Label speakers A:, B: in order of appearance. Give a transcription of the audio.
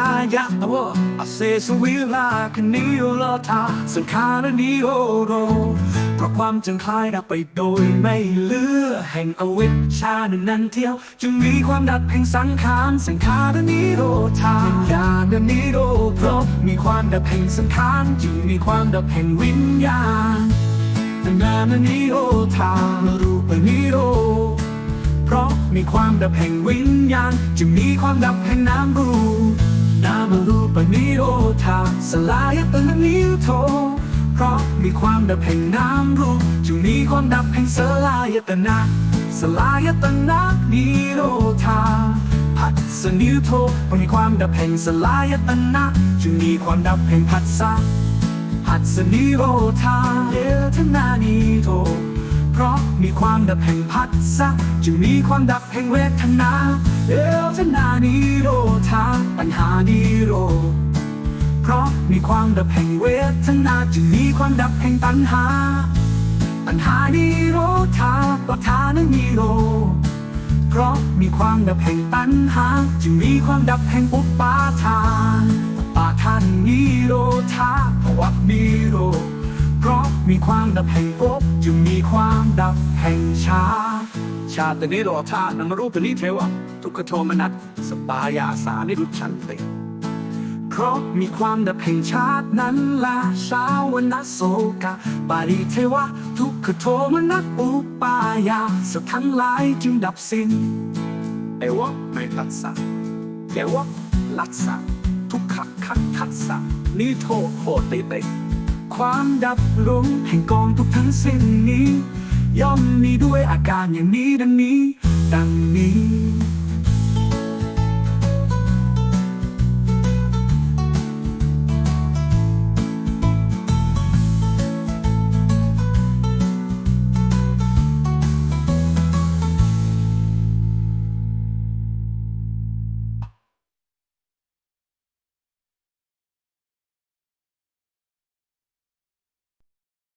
A: ายะวะอาเซสวิลาคนิโอลาทาสังขารนิโอโรเพราะความจางคลายดับไปโดยไม่เหลือ แห่งอวิชชานั้นนันเที่ยว จึงมีความดับแห่งสังขารสังขารนิโรธาญาณนิโรธเพราะมีความดับแห่งสังขารจึงมีความดับแห่งวิญญาณนามนิโรธารูปนิโรเพราะมีความดับแห่งวิญญาณ จึงมีความดับแห่งนามรู ปนามรูปนิโรธาสลายตนะนิโทเพราะมีความดับแห่งนามรูปจึงมีความดับแห่งสลายตนะสลายตนะนิโรธาผัสสนิโทเพราะมีความดับแห่งสลายตนะจึงมีความดับแห่งผัสสะหัสนิโรธาเดทนานิโท ดับแห่งพัสสะจึงมีความดับแห่งเวทนาเดทนานิโรธาปัญหานิโรเพราะมีความดับแห่งเวทนาจึงมีความดับแห่งตัณหา ปัญหานิโรธาปทานนิโรเพราะมีความดับแห่งตัณหาจึงมีความดับแห่งอุปาทานปาทานนิโรธาภวนิโรธเพราะ มีความดับแห่งภพจึงมีความดับแห่งชา ชาตินิโรธานังรูปนิเทวะทุกขโทมนัสสปายาสานิรุชันติเพราะมีความดับแห่งชาตินั้นละสาวนาโศกะปาริเทวะ ทุกขโทมนัสอุปายาสทั้งหลายจึงดับสิ้นเอวะไม่ตัดสะเอวะลัดสะทุกขขัดทัดสะนิโทโหติเต ความดับลงแห่งกองทุกทั้งสิ้นนี้ ย่อมมีด้วยอาการอย่างนี้ดังนี้ ดังนี้